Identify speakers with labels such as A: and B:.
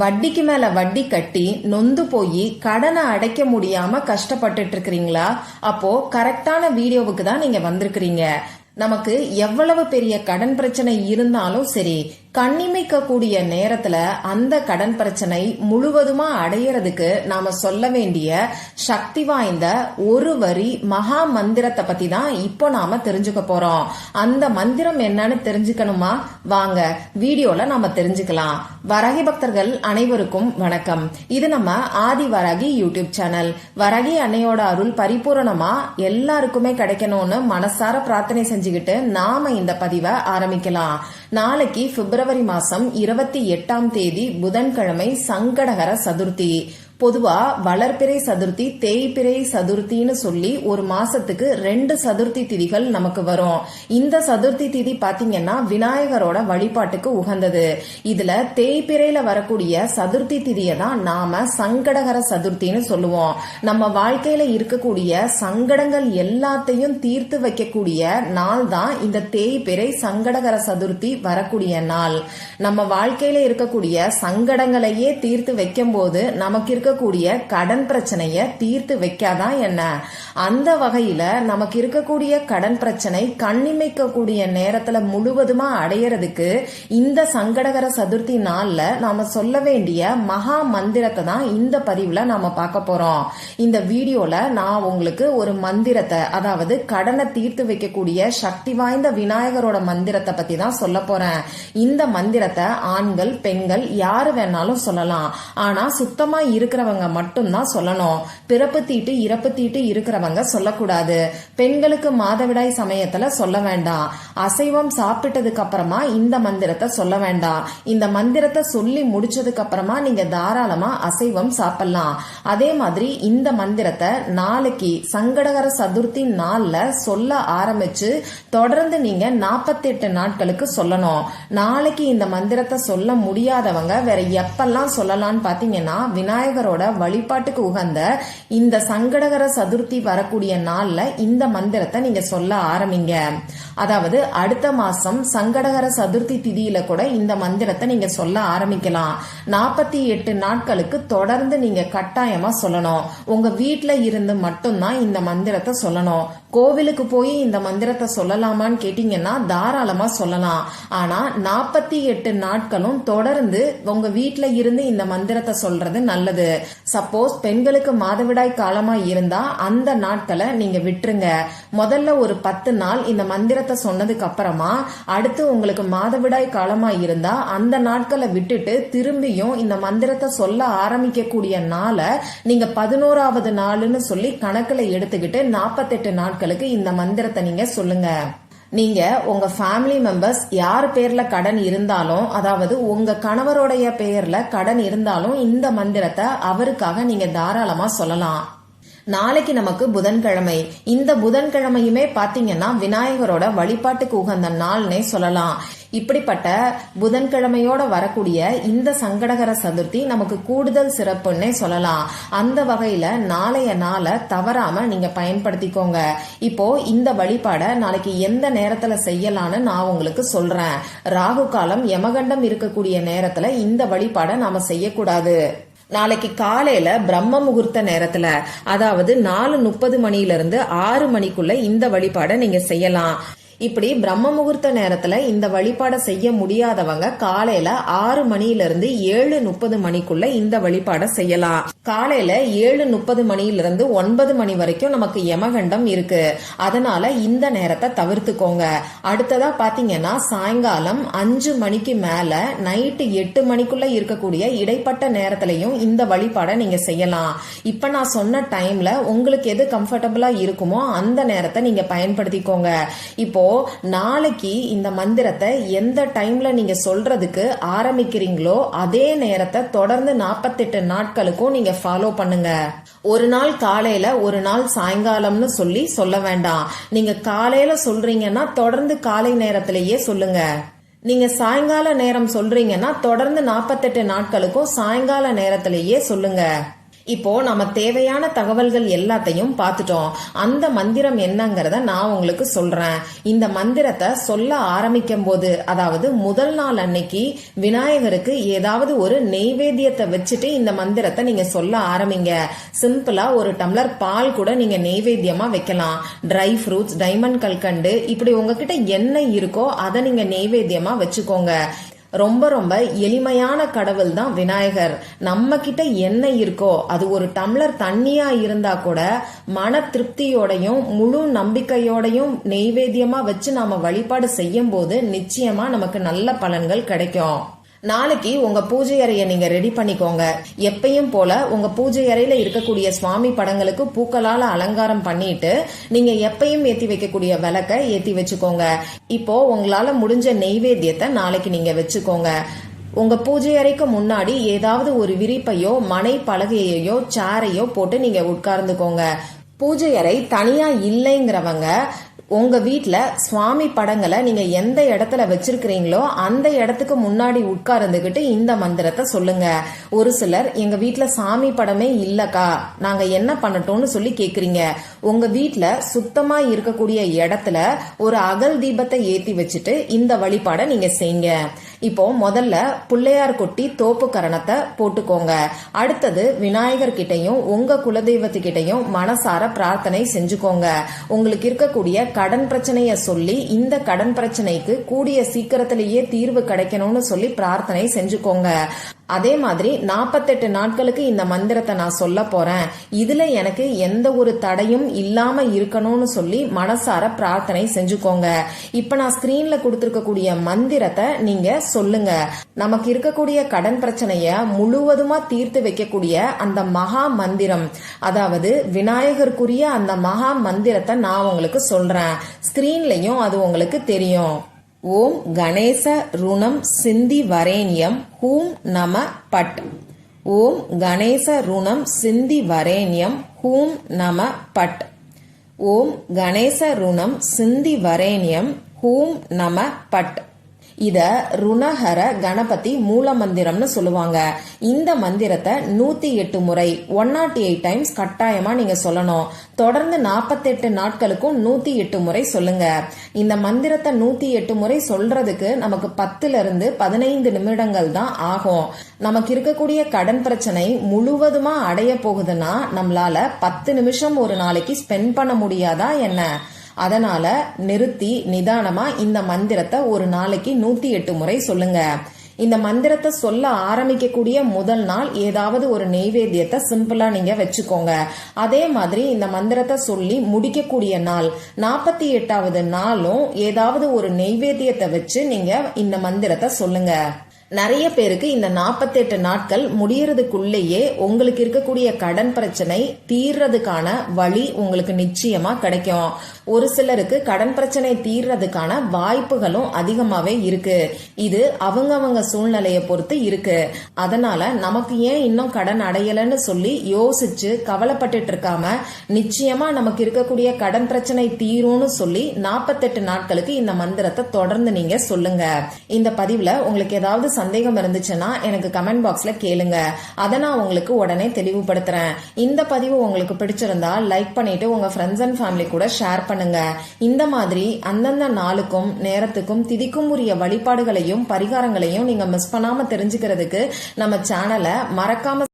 A: வட்டிக்கு மேல வட்டி கட்டி நொந்து போய் கடனை அடைக்க முடியாம கஷ்டப்பட்டுட்டு இருக்கிறீங்களா அப்போ கரெக்டான வீடியோவுக்கு தான் நீங்க வந்திருக்கிறீங்க. நமக்கு எவ்வளவு பெரிய கடன் பிரச்சனை இருந்தாலும் சரி கண்ணிமைக்கக்கூடிய நேரத்துல அந்த கடன் பிரச்சனை முழுவதுமா அடையறதுக்கு நாம சொல்ல வேண்டிய சக்தி வாய்ந்த ஒரு வரி மகா மந்திரத்தை பத்தி தான் இப்போ நாம தெரிஞ்சுக்க போறோம். அந்த மந்திரம் என்னன்னு தெரிஞ்சுக்கணுமா? வாங்க வீடியோல நாம தெரிஞ்சுக்கலாம். வரகி பக்தர்கள் அனைவருக்கும் வணக்கம். இது நம்ம ஆதி வரகி யூடியூப் சேனல். வரகி அன்னையோட அருள் பரிபூரணமா எல்லாருக்குமே கிடைக்கணும்னு மனசார பிரார்த்தனை செஞ்சுக்கிட்டு நாம இந்த பதிவை ஆரம்பிக்கலாம். நாளைக்கு பிப்ரவரி மாசம் இருபத்தி எட்டாம் தேதி புதன்கிழமை சங்கடகர சதுர்த்தி. பொதுவா வளர்பிறை சதுர்த்தி தேய்பிறை சதுர்த்தின்னு சொல்லி ஒரு மாசத்துக்கு ரெண்டு சதுர்த்தி திதிகள் நமக்கு வரும். இந்த சதுர்த்தி திதி பாத்தீங்கன்னா விநாயகரோட வழிபாட்டுக்கு உகந்தது. இதுல தேய்பிறையில வரக்கூடிய சதுர்த்தி திதியை தான் நாம சங்கடகர சதுர்த்தின்னு சொல்லுவோம். நம்ம வாழ்க்கையில இருக்கக்கூடிய சங்கடங்கள் எல்லாத்தையும் தீர்த்து வைக்கக்கூடிய நாள் தான் இந்த தேய்பிறை சங்கடகர சதுர்த்தி வரக்கூடிய நாள். நம்ம வாழ்க்கையில இருக்கக்கூடிய சங்கடங்களையே தீர்த்து வைக்கும் போது நமக்கு இருக்கக்கூடிய கடன் பிரச்சனைய தீர்த்து வைக்காதான் என்ன? அந்த வகையில நமக்கு இருக்கக்கூடிய கடன் பிரச்சனை கண்ணிமைக்கக்கூடிய நேரத்துல முழுவதுமா அடையறதுக்கு இந்த சங்கடகர சதுர்த்தி நாள்ல நாம சொல்ல வேண்டிய மகா மந்திரத்தை தான் இந்த பதிவுல நாம பார்க்க போறோம். இந்த வீடியோல நான் உங்களுக்கு ஒரு மந்திரத்தை அதாவது கடனை தீர்த்து வைக்கக்கூடிய சக்தி வாய்ந்த விநாயகரோட மந்திரத்தை பத்தி தான் சொல்ல போறேன். இந்த மந்திரத்தை ஆண்கள் பெண்கள் யாரு வேணாலும் சொல்லலாம். ஆனா சுத்தமா இருக்கிறவங்க மட்டும்தான் சொல்லணும். பிறப்பு தீட்டு இறப்பு தீட்டு இருக்கிறவங்க சொல்லக்கூடாது. பெண்களுக்கு மாதவிடாய் சமயத்துல சொல்ல வேண்டாம். அசைவம் சாப்பிட்டதுக்கு அப்புறமா இந்த மந்திரத்தை சொல்ல வேண்டாம். இந்த மந்திரத்தை சொல்லி முடிச்சதுக்கு அப்புறமா நீங்க தாராளமா அசைவம் சாப்பிடலாம். அதே மாதிரி இந்த மந்திரத்தை நாளைக்கு சங்கடகர சதுர்த்தி நாள்ல சொல்ல ஆரம்பிச்சு தொடர்ந்து நீங்க நாற்பத்தி எட்டு நாட்களுக்கு சொல்லணும். நாளைக்கு இந்த மந்திரத்தை சொல்ல முடியாதவங்க வேற எப்பெல்லாம் சொல்லலாம்னு பாத்தீங்கன்னா விநாயகரோட வழிபாட்டுக்கு உகந்த இந்த சங்கடகர சதுர்த்தி வரக்கூடிய நாள்ல இந்த மந்திரத்தை நீங்க சொல்ல ஆரம்பிங்க. அதாவது அடுத்த மாசம் சங்கடகர சதுர்த்தி திதியில கூட இந்த மந்திரத்தை நீங்க சொல்ல ஆரம்பிக்கலாம். நாற்பத்தி எட்டு நாட்களுக்கு தொடர்ந்து நீங்க கட்டாயமா சொல்லணும். உங்க வீட்டுல இருந்து மட்டும்தான் இந்த மந்திரத்தை சொல்லணும். கோவிலுக்கு போய் இந்த மந்திரத்தை சொல்லலாமான்னு கேட்டீங்கன்னா தாராளமா சொல்லலாம். ஆனா நாற்பத்தி எட்டு நாட்களும் தொடர்ந்து உங்க வீட்டுல இருந்து இந்த மந்திரத்தை சொல்றது நல்லது. சப்போஸ் பெண்களுக்கு மாதவிடாய் காலமா இருந்தா அந்த நாட்களை நீங்க விட்டுருங்க. முதல்ல ஒரு பத்து நாள் இந்த மந்திரத்தை சொன்னதுக்கு அப்புறமா அடுத்து உங்களுக்கு மாதவிடாய் காலமா இருந்தா அந்த நாட்களை விட்டுட்டு திரும்பியும் இந்த மந்திரத்தை சொல்ல ஆரம்பிக்க கூடிய நாளை நீங்க பதினோராவது நாளுன்னு சொல்லி கணக்குல எடுத்துக்கிட்டு நாற்பத்தெட்டு நாட்கள் நாட்களுக்கு இந்த மந்திரத்தை நீங்க சொல்லுங்க. நீங்க உங்க ஃபேமிலி மெம்பர்ஸ் யார் பேர்ல கடன் இருந்தாலும் அதாவது உங்க கணவருடைய பெயர்ல கடன் இருந்தாலும் இந்த மந்திரத்தை அவருக்காக நீங்க தாராளமா சொல்லலாம். நாளைக்கு நமக்கு புதன்கிழமை. இந்த புதன்கிழமையுமே பாத்தீங்கன்னா விநாயகரோட வழிபாட்டுக்கு உகந்த நாள்னே சொல்லலாம். இப்படிப்பட்ட புதன்கிழமையோட வரக்கூடிய இந்த சங்கடகர சதுர்த்தி நமக்கு கூடுதல் சிறப்புன்னே சொல்லலாம். அந்த வகையில நாளைய நாளை தவறாம நீங்க பயன்படுத்திக்கோங்க. இப்போ இந்த வழிபாடை நாளைக்கு எந்த நேரத்துல செய்யலான்னு நான் உங்களுக்கு சொல்றேன். ராகு காலம் யமகண்டம் இருக்கக்கூடிய நேரத்துல இந்த வழிபாடை நாம செய்யக்கூடாது. நாளைக்கு காலையில பிரம்ம முகூர்த்த நேரத்துல அதாவது நாலு முப்பது மணியிலிருந்து ஆறு மணிக்குள்ள இந்த வழிபாடை நீங்க செய்யலாம். இப்படி பிரம்ம முகூர்த்த நேரத்துல இந்த வழிபாட செய்ய முடியாதவங்க காலையில ஆறு மணில இருந்து ஏழு முப்பது மணிக்குள்ள இந்த வழிபாட செய்யலாம். காலையில ஏழு முப்பது மணில இருந்து ஒன்பது மணி வரைக்கும் நமக்கு யமகண்டம் இருக்கு. அதனால இந்த நேரத்தை தவிர்த்துக்கோங்க. அடுத்ததா பாத்தீங்கன்னா சாயங்காலம் அஞ்சு மணிக்கு மேல நைட்டு எட்டு மணிக்குள்ள இருக்கக்கூடிய இடைப்பட்ட நேரத்திலையும் இந்த வழிபாட நீங்க செய்யலாம். இப்ப நான் சொன்ன டைம்ல உங்களுக்கு எது கம்ஃபர்டபுளா இருக்குமோ அந்த நேரத்தை நீங்க பயன்படுத்திக்கோங்க. இப்போ நாளைக்கு இந்த மந்திரத்தை எந்த டைம்ல நீங்க சொல்றதுக்கு ஆரம்பிக்கிறீங்களோ அதே நேரத்தை தொடர்ந்து நாற்பத்தெட்டு நாட்களுக்கும் நீங்க ஃபாலோ பண்ணுங்க. ஒரு நாள் காலையில ஒரு நாள் சாயங்காலம்னு சொல்லி சொல்ல வேண்டாம். நீங்க காலையில சொல்றீங்கன்னா தொடர்ந்து காலை நேரத்திலேயே சொல்லுங்க. நீங்க சாயங்கால நேரம் சொல்றீங்கன்னா தொடர்ந்து நாற்பத்தெட்டு நாட்களுக்கும் சாயங்கால நேரத்திலேயே சொல்லுங்க. இப்போ நம்ம தேவையான தகவல்கள் எல்லாத்தையும் பார்த்துட்டோம். அந்த மந்திரம் என்னங்கிறத நான் உங்களுக்கு சொல்றேன். இந்த மந்திரத்தை சொல்ல ஆரம்பிக்கும் போது அதாவது முதல் நாள் அன்னைக்கு விநாயகருக்கு ஏதாவது ஒரு நெய்வேத்தியத்தை வச்சுட்டு இந்த மந்திரத்தை நீங்க சொல்ல ஆரம்பிங்க. சிம்பிளா ஒரு டம்ளர் பால் கூட நீங்க நெய்வேத்தியமா வைக்கலாம். ட்ரை ஃப்ரூட்ஸ் டைமண்ட் கல்கண்டு இப்படி உங்ககிட்ட என்ன இருக்கோ அதை நீங்க நெய்வேத்தியமா வச்சுக்கோங்க. ரொம்ப ரொம்ப எளிமையான கடவுள் தான் விநாயகர். நம்ம கிட்ட என்ன இருக்கோ அது ஒரு டம்ளர் தண்ணியா இருந்தா கூட மன திருப்தியோடையும் முழு நம்பிக்கையோடையும் நெய்வேத்தியமா வச்சு நாம வழிபாடு செய்யும் போது நிச்சயமா நமக்கு நல்ல பலன்கள் கிடைக்கும். நாளைக்கு உங்க பூஜை அறையை நீங்க ரெடி பண்ணிக்கோங்க. எப்பயும் போல உங்க பூஜை அறையில இருக்கக்கூடிய சுவாமி படங்களுக்கு பூக்களால அலங்காரம் பண்ணிட்டு நீங்க எப்பயும் ஏத்தி வைக்கக்கூடிய விளக்க ஏத்தி வச்சுக்கோங்க. இப்போ உங்களால முடிஞ்ச நெய்வேத்தியத்தை நாளைக்கு நீங்க வச்சுக்கோங்க. உங்க பூஜை அறைக்கு முன்னாடி ஏதாவது ஒரு விரிப்பையோ மனை பலகையையோ சேரையோ போட்டு நீங்க உட்கார்ந்துக்கோங்க. பூஜை அறை தனியா இல்லைங்கிறவங்க உங்க வீட்டில் சுவாமி படங்களை நீங்க எந்த இடத்துல வச்சிருக்கிறீங்களோ அந்த இடத்துக்கு முன்னாடி உட்கார்ந்துகிட்டு இந்த மந்திரத்தை சொல்லுங்க. ஒரு சிலர் எங்க வீட்டில் சாமி படமே இல்லக்கா நாங்க என்ன பண்ணட்டோம்னு சொல்லி கேக்குறீங்க. உங்க வீட்டில் சுத்தமா இருக்கக்கூடிய இடத்துல ஒரு அகல் தீபத்தை ஏத்தி வச்சுட்டு இந்த வழிபாடை நீங்க செய்யுங்க. இப்போ முதல்ல பிள்ளையார் கொட்டி தோப்பு கரணத்தை போட்டுக்கோங்க. அடுத்தது விநாயகர் கிட்டையும் உங்க குலதெய்வத்துக்கிட்டையும் மனசார பிரார்த்தனை செஞ்சுக்கோங்க. உங்களுக்கு இருக்கக்கூடிய கடன் பிரச்சனைய சொல்லி இந்த கடன் பிரச்சனைக்கு கூடிய சீக்கிரத்திலேயே தீர்வு கிடைக்கணும்னு சொல்லி பிரார்த்தனை செஞ்சுக்கோங்க. அதே மாதிரி நாற்பத்தெட்டு நாட்களுக்கு இந்த மந்திரத்தை நான் சொல்ல போறேன். இதுல எனக்கு எந்த ஒரு தடையும் இல்லாம இருக்கணும்னு சொல்லி மனசார பிரார்த்தனை செஞ்சுக்கோங்க. இப்ப நான் ஸ்கிரீன்ல கொடுத்துருக்கக்கூடிய மந்திரத்தை நீங்க சொல்லுங்க. நமக்கு இருக்கக்கூடிய கடன் பிரச்சனைய முழுவதுமா தீர்த்து வைக்கக்கூடிய அந்த மகா மந்திரம் அதாவது விநாயகருக்குரிய அந்த மகா மந்திரத்தை நான் உங்களுக்கு சொல்றேன். ஸ்கிரீன்லயும் அது உங்களுக்கு தெரியும். ஓம் கணேச ருணம் சிந்தி வரேண்யம் ஹூம் நம பட். ஓம் கணேச ருணம் சிந்தி வரேண்யம் ஹூம் நம பட். ஓம் கணேச ருணம் சிந்தி வரேண்யம் ஹூம் நம பட். இத ருணஹர கணபதி மூல மந்திரம்னு சொல்லுவாங்க. இந்த மந்திரத்தை நூத்தி எட்டு முறை ஒன் நாட் எயிட் டைம்ஸ் கட்டாயமா நீங்க சொல்லணும். தொடர்ந்து நாற்பத்தெட்டு நாட்களுக்கும் நூத்தி எட்டு முறை சொல்லுங்க. இந்த மந்திரத்தை நூத்தி எட்டு முறை சொல்றதுக்கு நமக்கு பத்துல இருந்து பதினைந்து நிமிடங்கள் தான் ஆகும். நமக்கு இருக்கக்கூடிய கடன் பிரச்சனை முழுவதுமா அடைய போகுதுன்னா நம்மளால பத்து நிமிஷம் ஒரு நாளைக்கு ஸ்பெண்ட் பண்ண முடியாதா என்ன? அதனால நிறுத்தி நிதானமா இந்த மந்திரத்தை ஒரு நாளைக்கு நூத்தி எட்டு முறை சொல்லுங்க. இந்த மந்திரத்தை சொல்ல ஆரம்பிக்கக்கூடிய முதல் நாள் ஏதாவது ஒரு நெய்வேத்தியத்தை சிம்பிளா நீங்க வச்சுக்கோங்க. அதே மாதிரி இந்த மந்திரத்தை சொல்லி முடிக்கக்கூடிய நாள் நாற்பத்தி எட்டாவது நாளும் ஏதாவது ஒரு நெய்வேத்தியத்தை வச்சு நீங்க இந்த மந்திரத்தை சொல்லுங்க. நிறைய பேருக்கு இந்த நாற்பத்தெட்டு நாட்கள் முடியறதுக்குள்ளேயே உங்களுக்கு இருக்கக்கூடிய கடன் பிரச்சனை தீர்றதுக்கான வழி உங்களுக்கு நிச்சயமா கிடைக்கும். ஒரு சிலருக்கு கடன் பிரச்சனை தீர்றதுக்கான வாய்ப்புகளும் அதிகமாவே இருக்கு. இது அவங்கவங்க சூழ்நிலையை பொறுத்து இருக்கு. அதனால நமக்கு ஏன் இன்னும் கடன் அடையலன்னு சொல்லி யோசிச்சு கவலைப்பட்டுட்டு இருக்காம நிச்சயமா நமக்கு இருக்கக்கூடிய கடன் பிரச்சனை தீரும்னு சொல்லி நாற்பத்தெட்டு நாட்களுக்கு இந்த மந்திரத்தை தொடர்ந்து நீங்க சொல்லுங்க. இந்த பதிவுல உங்களுக்கு ஏதாவது சந்தேகம் இருந்துச்சுன்னா எனக்கு கமெண்ட் பாக்ஸ்ல கேளுங்க. அதை நான் உங்களுக்கு உடனே தெளிவுபடுத்துறேன். இந்த பதிவு உங்களுக்கு பிடிச்சிருந்தா லைக் பண்ணிட்டு உங்க ஃப்ரெண்ட்ஸ் அண்ட் ஃபேமிலி கூட ஷேர் பண்ணி பண்ணுங்க. இந்த மாதிரி அந்தந்த நாளுக்கும் நேரத்துக்கும் திதிக்கும் உரிய வழிபாடுகளையும் பரிகாரங்களையும் நீங்க மிஸ் பண்ணாம தெரிஞ்சுக்கிறதுக்கு நம்ம சேனலை மறக்காம